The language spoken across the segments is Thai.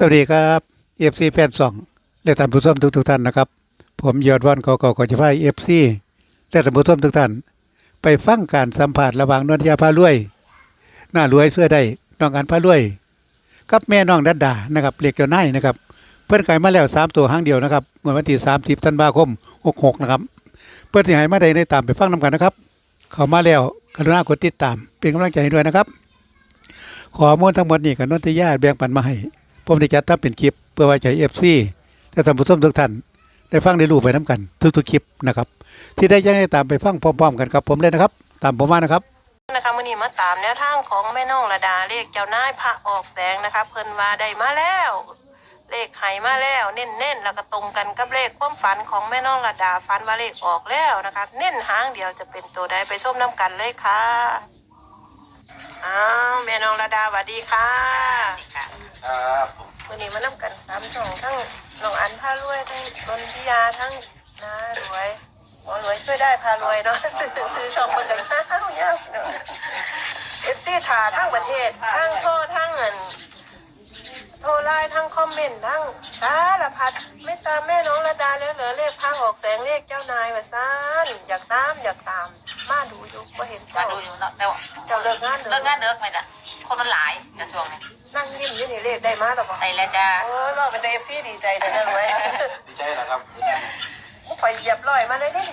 สวัสดีครับเอฟซีแฟนสองและท่านผู้ชมทุกทุกๆท่านนะครับ ผมยอดวันก่าๆขอจะพาเอฟซีและท่านผู้ชมทุกท่าน ไปฟังการสัมผัสระหว่างนนทยาพารวยหน้ารวยเสื้อได้น้องอันพารวย กับแม่น้องดัดดานะครับเรียกเจ้านายนะครับ เพื่อนขายมาแล้วสามตัวห้างเดียวนะครับเมื่อวันที่สามสิบธันวาคมหกหกนะครับ เพื่อนที่หายมาได้ในตามไปฟังนำกันนะครับ เขามาแล้วกรุณากดติดตามเป็นกำลังใจให้ด้วยนะครับ ขอมูลทั้งหมดนี้กับนนทยาแบ่งปันมาให้ ผมได้จัดทำเป็นคลิปเพื่อไว้ใจเอฟซีและท่านผู้ชมทุกท่านได้ฟังได้รู้ไปน้ำกัน ทุกๆคลิปนะครับ ที่ได้ยังให้ตามไปฟังพร้อมๆกันกับ ผมเลยนะครับ ตามผมมานะครับนะคะมื่อนี้มาตามแนวทางของแม่น้องระดาเลขเจ้านายพระออกแสงนะคะเพิ่นว่าได้มาแล้ว เลขไห้มาแล้วเน้นๆแล้วก็ตรงกันกับเลขความฝันของแม่น้องระดาฝันว่าเลขออกแล้วนะคะ เน้นหางเดียวจะเป็นตัวใดไปชมน้ำกันเลยค่ะอ้าวแม่น้องระดาสวัสดีค่ะ ครับผมมื่อนี้มาน้ำกันสามช่องทั้งน้องอันพารวยทั้งนนทิยาทั้งน้ารวยหมอรวยช่วยได้พารวยเนาะซื้อซื้อช่องเปิดกันห้าวเนี่ยเอฟซีถาทั้งประเทศทั้งโทษทั้งเงิน โทรไลน์ทั้งคอมเมนต์ทั้งสารพัดไม่ตามแม่น้องระดาแล้วเหลือเลขพังออกแสงเลขเจ้านายว่าซ่านอยากตามอยากตาม มาดูอยู่ว่าเห็นมาเจ้าดูอยู่เนาะแต่ว่าเจ้าเลิกงานเลิกงานเลิกไหมจ๊ะคนมันหลายจะช่วงนี้นั่งยิ้มอยู่นี่เลขได้มาหรอเปล่าไปแล้วจ้าโอ้ยรอเป็นเอฟซีดีใจแต่เรื่องไว้ดีใจนะครับไปเหยียบลอยมาเลยนี่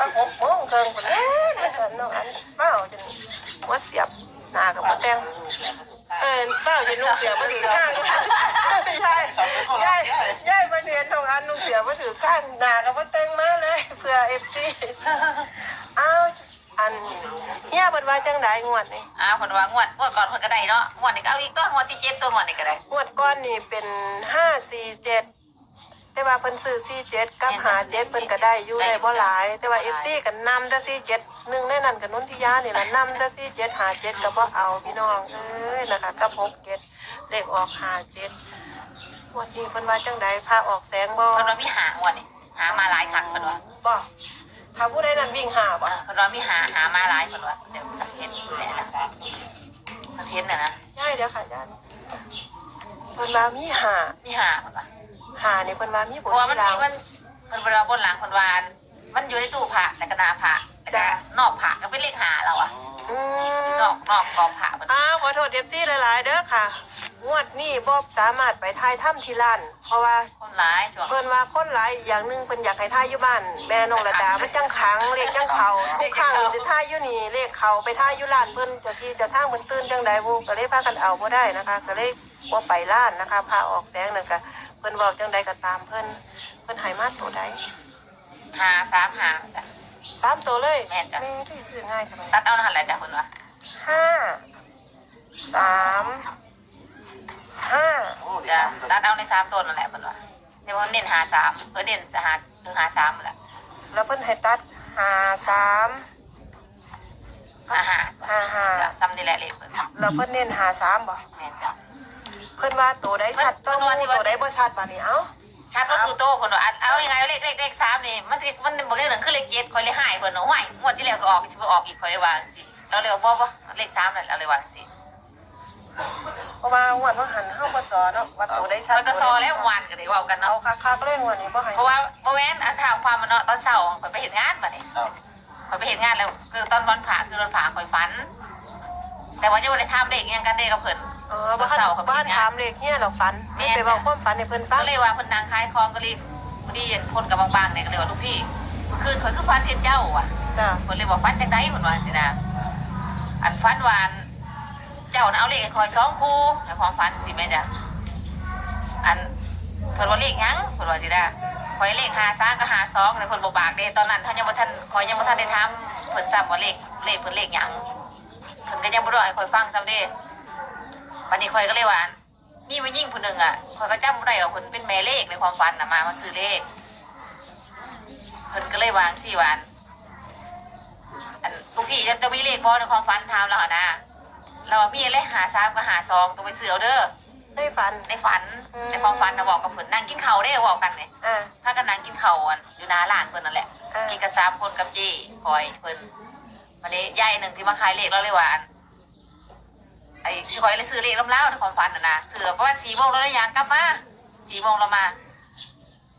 ตั้งหกโมงเคิงคนเล่นมาสันน้องอันเป้าจนว่าเสียบหน้ากับมาแตง เออเฝ้าจะนุ่งเสียบมาถือข้างใช่ใช่ใช่มาเรียนน้องอันนุ่งเสียบมาถือข้างหนากับมาแตงมาเลยเพื่อเอฟซีอ้าวอันเฮียบันว่าจังไดงวดนี่อ้าวคนว่างวดงวดก่อนคนก็ได้เนาะงวดนี่ก็เอาอีกก็งวดที่เจ็ดตัวงวดนี่ก็ได้งวดก้อนนี่เป็นห้าสี่เจ็ด แต่ว่าเพิ่นซื้อสี่เจ็ดกับหาเจ็ดเพิ่นก็ได้อยู่ได้บ่หลาย แต่ว่าเอฟซีกันนำแต่สี่เจ็ดหนึ่งในนั้นกับนนทิยานี่แหละนำแต่สี่เจ็ดหาเจ็ดก็บ่เอาพี่น้องเอ้ยนะคะกับหกเจ็ดเลขออกหาเจ็ดงวดนี้เพิ่นว่าจังใดพาออกแสงบ่คนว่ามีหางวดนี้หามาหลายครั้งคนว่าบ่ถ้าผู้ใดนั้นวิ่งหาบ่คนว่ามีหาหามาหลายคนว่าเดี๋ยวเห็นอยู่แล้วนะมันเห็นน่ะนะใช่เดี๋ยวค่ะอาจารย์เพิ่นว่ามีหามีหาคนว่า หานี่เพิ่นว่ามีเพบนราะว่ามันที่มีลางมันมันเวลาบนหลังคนวาน มันอยู่ในตู้ผ้าในกระดาษผ้าแล้วก็นอกผ้าก็เป็นเลขหาเราอะอืนอมกนอกกองผ้ามันอ้าวขอโทษเอฟซีหลาย ๆ เด้อค่ะ งวดนี้บอบสามารถไปทายถ้ำที่ร้านเพราะว่า คนหลายช่วงเพิ่นว่าคนหลายอย่างหนึงเพิ่นอยากให้ทายอยู่บ้าน แม่นองระดามันจังขังเลขจังเขาทุกครั้งนี่สิทายอยู่นี่เลขเขาไปทายอยู่ร้านเพิ่นเจ้าที่เจ้าทางเพิ่นตื่นจังใดบ่ก็เลยพากันเอาบ่ได้นะคะ ก็เลยบ่ไปร้านนะคะพาออกแสงนั่นก็ เพิ่นบอกจังใดก็ตามเพิ่นเพิ่นให้มาตัวใดหาสามหาจ้ะ สามตัวเลยแม่นจ้ะแม่ที่ซื้อง่ายทำไมตัดเอารหัสอะไรจ้ะคนว่าห้าสามห้าโอ้ดีจะครับตัดเอาในสามตัวนั่นแหละมันว่าแต่ว่าเน้นหาสามเออเน้นจะหาถึงหาสามนั่นแหละแล้วเพิ่นให้ตัดหาสามหาหาหาห้าจะซ้ำนี่แหละเลขเพิ่นแล้วเพิ่นเน้นหาสามบ่แม่นจ้ะ เพิ่นว่าตัวใดชัดต้องรู้ตัวใดบ่ชัดบ่นี่เอ้าชัดว่าสูโตคนว่าเอายังไงเลขเลขเลขสามนี่มันสิมันบอกเลขหนึ่งคือเลขเจ็ดคอยเลขห้าเพิ่นเอาไว้งวดที่แล้วก็ออกที่ออกอีกคอยเลยวางสิเราเลยบอกว่าเลขสามนั่นเราเลยวางสิเพราะว่าหวนว่าหันเฮาบ่สอนเนาะว่าตัวใดชัดมันก็ซอแล้ววันก็ได้เว่ากันเอาเนาะคักๆเลยงวดนี้บ่ให้เพราะว่าโมเมนต์อันถามความมันเนาะตอนเช้าคอยไปเห็นงานมาเนี่ยครับคอยไปเห็นงานแล้วคือตอนวันผ่าคือวันผ่าคอยฝัน แต่ว่ายังไม่ได้ทำเลขยังกันเด้กับเพิ่นเออบ่ทันบ้านถามเลขเฮียเราฝันไม่ไปเว้าความฝันให้เพิ่นฟังก็เลยว่าเพิ่นนางคายคลองก็เลยพอดีเห็นคนกับบางๆเนี่ยก็เลยว่าลูกพี่เมื่อคืนคอยคือฝันเห็นเจ้าว่ะจ้ะคนเลยบอกฟันจังไดเหมือนว่าสินะอันฟันวานเจ้าน่ะเอาเลขให้คอยสองคู่ในความฝันสิแม่จ้ะอันเพิ่นว่าเลขหยังเพิ่นว่าสินะคอยเลขหาสามก็หาสองในเพิ่นบ่บากเด้ตอนนั้นท่านยังบ่ทันคอยยังบ่ทันได้ทำเพิ่นซ้ำว่าเลขเลขเพิ่นเลขหยังเพิ่นก็ยังบ่ได้ให้คอยฟังซ้ำเด้ วันนี้คอยก็เลยว่าอันมีมายิ่งผู้หนึงอะคอยก็จำบ่ได้ว่าเพิ่นเป็นแม่เลขในความฝันน่ะมามาซื้อเลขเพิ่นก็เลยวางสิว่าอันอันลูกพี่จะมีเลขบอในความฝันทำแล้วนะ เราว่ามีเลขหาสามกับหาสองตัวไปเสือเอาเด้อได้ฝัน ในฝันอืม ในความฝันนะบอกกับเพิ่นนั่งกินข้าวได้บอกกันเนี่ยอ่า ถ้ากันนั่งกินข้าวอันอยู่หน้าร้านเพิ่นนั่นแหละ อ่ากิ กินกับสามคนกับเจ้คอยเพิ่นวันนี้ยายหนึ่งที่มาขายเลขเราเลยว่าอัน ไอ้สิคอยเลยซื้อเลขลำเล่าในความฝันน่ะนะซื้อประมาณสี่โมงแล้วได้ยังกลับมาสี่โมงเรามา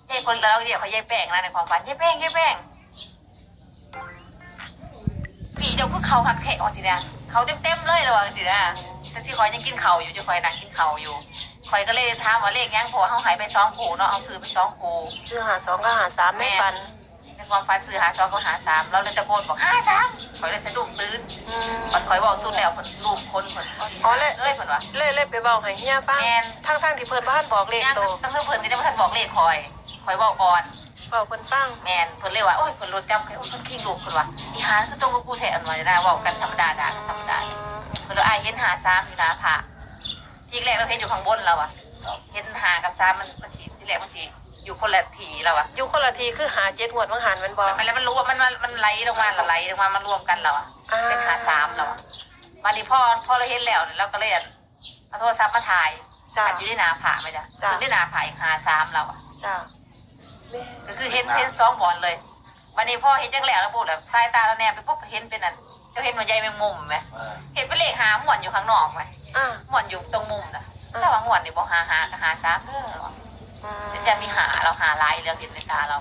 เย้คนเราเรียกเขาเย้แป้งนะในความฝันเย้แป้งเย้แป้งปีเจ้าพวกเขาหักแขกออกสินะเขาเต็มเต็มๆเลยระวังสินะแต่สิคอยยังกินเข่าวอยู่จะคอยนั่งกินเข่าวอยู่คอยก็เลยถามว่าเลขยังเพราะว่าเขาหายไปสองคู่เนาะเอาซื้อไปสองคู่ชื่อหาสองก็หาสามไม่ฟัน ในความฝันซื้อหาสองก็หาสามเราเลยตะโกนบอกห้าสามคอยเลยสะดุ้งตื่นอืม มันคอยบอกสุดแล้วคนรูปคนคนอ๋อเลยเอ้ยคนวะ เล่เล่ไปเบาให้เฮียฟังแม่น ทั้งทั้งๆที่เพิ่นบ้านบอกเลขย่างโตตั้งเพื่อนที่ได้มาทันบอกเลขคอยคอยบอกก่อนเบาเพิ่นฟัง แมนเพิ่นเลยว่าโอ้ยคนรถจำโอ้ยคนขี้ลูกคนวะอีหาคือตรงกับกูแทนมาจะได้บอกกันธรรมดาด่ากันธรรมดาเพิ่นเลยอายเห็นหาซ้ำอยู่นะผาที่แรกเราเห็นอยู่ข้างบนเราอะเห็นหากับซ้ำมันมันฉีที่แรกมันฉี อยู่คนละทีเราอะอยู่คนละทีคือหาเจ็ดงวดวังหันแมันบอกมันแล้วมันรู้ว่ามันมันมันไหลลงมาละไหลลงมามันรวมกันเราอะอ่า เป็นหาซ้ำเราอะมาดีพ่อพ่อเราเห็นแล้วเนี่ยเราก็เลยเอาโทรศัพท์มาถ่ายจ้าอันอยู่ที่นาผาไหมจ๊ะจ้ะ อยู่ที่นาผาอีกหาซ้ำเราอะจ้าแม่ก็คือเห็นเห็นสองบอลเลย วันนี้พ่อเห็นจังแหล้วแล้วพูดแบบสายตาเราแนบไปปุ๊บเห็นเป็นอันเจ้าเห็นหัวใยแมงมุมไหมเออเห็นเป็นเลขหาหมวนอยู่ข้างนอกไหมอ่าหมวนอยู่ตรงมุมนะถ้าว่าหมวนนี่บอกหาหาก็หาซ้ำเออ อืมจะมีหาเราหาลายเรื่องเห็นในตาเรา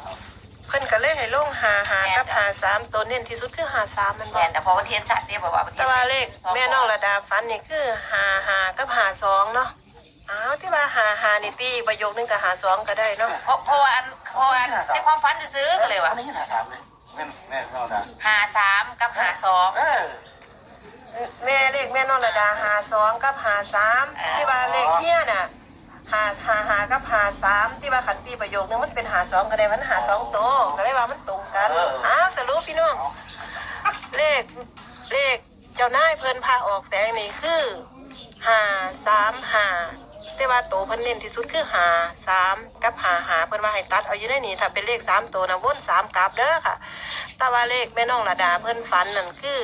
เพิ่นก็เลยให้ลงหาหากับหาสามตัวเน้นที่สุดคือหาสามแมันบแมอกนแต่พอวันเทียนชัดเนี่ยบอกว่าวันเทีแต่ยนว่าเลขแม่น้องระดาฟันนี่คือหาหากับหาสองเนาะอ้าวที่ว่าหาหานี่ตีประโยคนึงกับหาสองก็ได้เนาะเพราะเพราะว่าอันเพราะว่าอันในความฝันจะซื้อๆก็เลยว่าอันนี้หาถามเลยแม่แม่แม่เราด่าหาสามกับหาสองเออแม่เลขแม่น้องระดาหาสองกับหาสามที่ว่าเลขเฮียน่ะ หาหาหากับหาสามที่ว่าขันตีประโยคนึงมันเป็นหาสองก็ได้มันหาสองตัวก็เลยว่ามันตรงกันอ้าวสรุปพี่น้องเลขเลขเจ้านายเพิ่นพาออกแสงนี่คือหาสามหาแต่ว่าโตวเพิ่นเน้นที่สุดคือหาสามกับหาหาเพิ่นว่าให้ตัดเอาอยู่ในนี่ถ้าเป็นเลขสามตัวนะวนสามกลับเด้อค่ะ แต่ว่าเลขแม่น้องระดาเพิ่นฝันนั่นคือ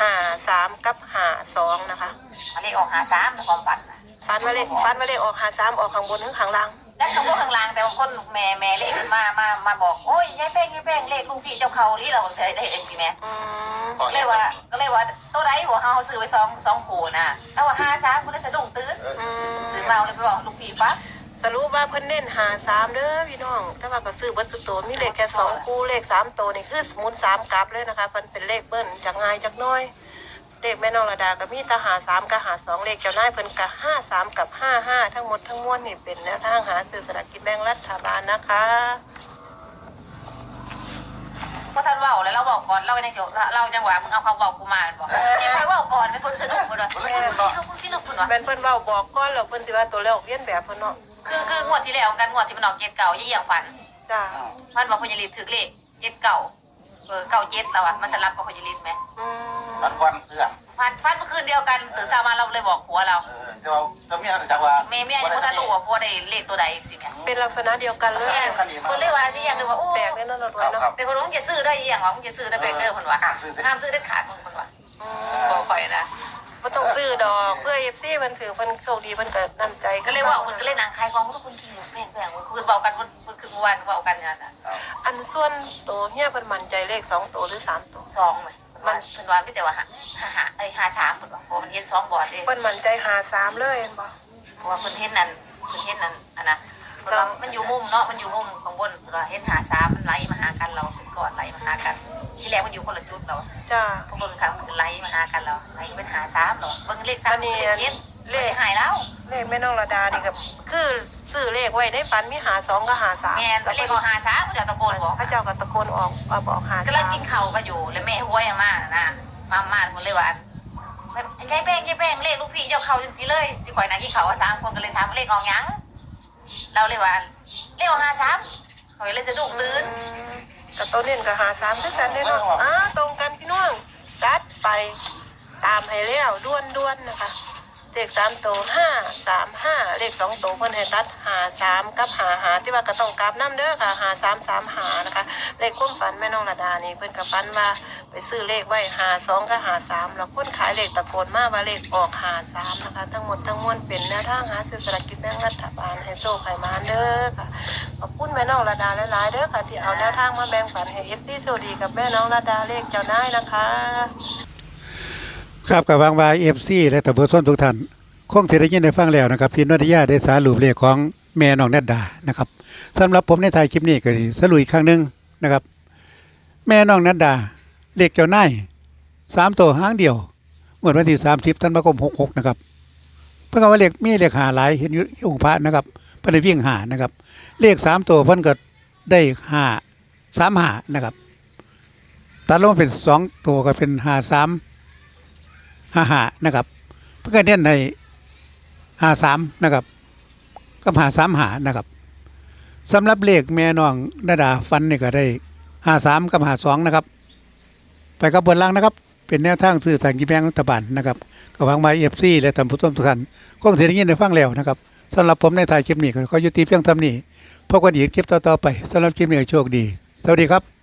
หาสามกับหาสองนะคะอันนี้ออกหาสามในความฝันนะฝันว่าเลขฝันว่าเลขออกหาสามออกข้างบนถึงข้างล่างแล้วข้างบนข้างล่างแต่ว่าคนแม่แม่เลขมันมามามาบอกโอ้ยยายแป้งยายแป้งเลขลุงพี่เจ้าเขาลีเราเคยได้เห็นสิแม่อืมก็เลยว่าก็เลยว่าตัวใดหัวเฮาซื้อไปสองสองผูนะแล้วว่าห้าสามคุณเลยสะดุ้งตื่นอืม ตื่นเราเลยไปบอกลูกพี่ปั๊บ สรุปว่าเพิ่นเน้นหาสามเด้อพี่น้องแต่ว่าก็ซื้อเบัตสุดตัวมีเลขแค่สองคู่เลขสามตัวนี่คือสมุนสามกลับเลยนะคะเพิ่นเป็นเลขเบิ้ลจากง่ายจากน้อย เลขแม่น้องระดากับมีแตาหาสามกับหาสองเลขเจ้านายเพิ่นกับห้าสามกับห้าห้าทั้งหมดทั้งมวลนี่เป็นแนวทางหาซื้อสลากกินแบ่งรัฐบาลนะคะพอท่านเว่าแล้วเราบอกก่อนเราในเสียวเราจังหวะมึงเอาความบอกกูมาบอกนี่ใครว่าก่อนเป็นคนสะดุ้งคนวะเขาคุณพี่ลูกคนวะแม่นเพิ่นเว้าบอกก่อนแล้วเพิ่นสิว่าตัวเลขเรียนแบบเพิ่นเนาะ คือคืองวดที่แล้วกันงวดที่มันออกเจ็ดเก่ายี่อย่างฝันจ้ามันบอกพญาลิตถือเลขเจ็ดเก่าเออเก่าเจ็ดเราอะมันสลับกับพญาลิตไหมอืมตัดควันเพื่อนฟันฟันเมื่อคืนเดียวกันตื่นเช้ามาเราเลยบอกผัวเราเออเจ้าเจ้าเมียจังว่าเมย์เมียยังไม่ทันรู้ว่าผัวได้เลขตัวใดอีกสิแม่เป็นลักษณะเดียวกันเลยเนี่ยคนเรียกว่าที่ยังเลยว่าโอ้แปลกแน่นอนรวยเนาะแต่คนรู้มึงจะซื้อได้อีหยังวะมึงจะซื้อได้เป็นเด้อคนวะห้ามซื้อได้ขาดมึงคนวะอืบอกมก่อยนะ บ่ต้องซื้อดอกเพื่อ FC เพิ่นถือเพิ่นโชคดีเพิ่นก็นํใจก็เลยว่าคนก็เลยนางขายของทุกคนกินแม่งแม่งคือเบากันคนคือเมื่อวานเบากันงานอะอันส่วนตัวเฮียเพิ่นมั่นใจเลขสองตัวหรือสามตัวสองเลยมันเป็นวันไม่แต่ว่าหาหาเอ้ยหาสามคนวะเพราะมันเห็นสองบอดเลยเพิ่นมั่นใจหาสามเลยเห็นบ่เพราะว่าคนเห็นนั่นคนเห็นนั่นอันนะมันอยู่มุมเนาะมันอยู่มุมของบนเราเห็นหาสามมันไหลมาหากันเราก่อนไหลมาหากัน ที่แรกมันอยู่คนละจุดเราจ้าพวกคนครั้งคือไหลมาหากันเราไหลเป็นหาสามเหรอเบิ่งเลขสามเลขเจ็ดเลขหายแล้วเลขแม่น้องระดานี่ก็คือซื้อเลขไว้ในฝันมีหาสองกับหาสามแม่นเลขของหาสามก็จะตะโกนบอกพระเจ้าก็ตะโกนออกมาบอกหาก็สาลังมกินเข่าวก็อยู่แล้วแม่ห้วยมานะมามาคนเลยว่าไอ้แป้งไอ้แป้งเลขลูกพี่เจ้าเขาจังสิเลยสิข่อยนะกินเข่าวสามคนก็เลยถามเลขออกยังเราเลยว่าเลขออกหาสามข่อยเลยสะดุ้งตื่น กับตัวเน้นกับหาสามคือกันเด้เนาะอ้าตรงกันพี่น้องจัดไปตามให้แล้วด้วนด้วนๆนะคะ เลขสามตัวห้าสามห้าเลขสองตัวเพิ่นให้ตัดหาสามกับหาหาที่ว่าก็ต้องกราบน้ำเด้อค่ะหาสามสามหานะคะ เลขความฝันแม่น้องระดานี่เพิ่นกับฝันว่าไป ซื้อเลขไว้หาสองกับหาสามแล้วคนขายเลขตะโกนมาว่าเลขออกหาสามนะคะ ทั้งหมดทั้งมวลเป็นแนวทางหาซื้อสลากกินแบ่งรัฐบาลให้โชคให้มาเด้อค่ะขอบคุณแม่น้องระดาหลายๆเด้อค่ะ ที่เอาแนวทางมาแบ่งปันให้เอฟซีโชคดีกับแม่น้องระดาเลขเจ้านายนะคะครับกับวางวายเอฟซีและตำรวจส้นทุกท่านคงจะได้ยินได้ฟังแล้วนะครับที่นนทยาได้สารุปเลขของแม่น้องนัดดานะครับสำหรับผมในไทายคลิปนี้ก็สิสรุปอีกครั้งหนึ่งนะครับ แม่น้องนัดดา เลขเจ้านายสามตัวห้างเดียวงวดวันที่สามสิบธันวาคมหกหกนะครับเพื่อว่าเลขมีเลขหาหลายเห็นอยู่องค์พระนะครับเพิ่นวิ่งหานะครับ เลขสามตัวเพิ่นก็ได้หาสามหานะครับตัดลงมเป็นสองตัวก็เป็นหาสามหาหานะครับ เพื่อเน้นในหาสามนะครับก็หาสามหานะครับสำหรับเลขแม่น้องนาดาฟันนี่ก็ได้หาสามกับหาสองนะครับ ไปกับบนล่างนะครับ เป็นแนวทางสื่อสารกิจแบงรัฐบาลนะครับกับวางมาเอฟซีและตำผู้ชมทุกท่านก็เสียงยินได้ฟังแล้วนะครับสำหรับผมในถ่ายคลิปนี้ก็ขอยุติเพียงเท่านี้พบกันอีกคลิปต่อๆไปสำหรับคลิปนี้โชคดี สวัสดีครับ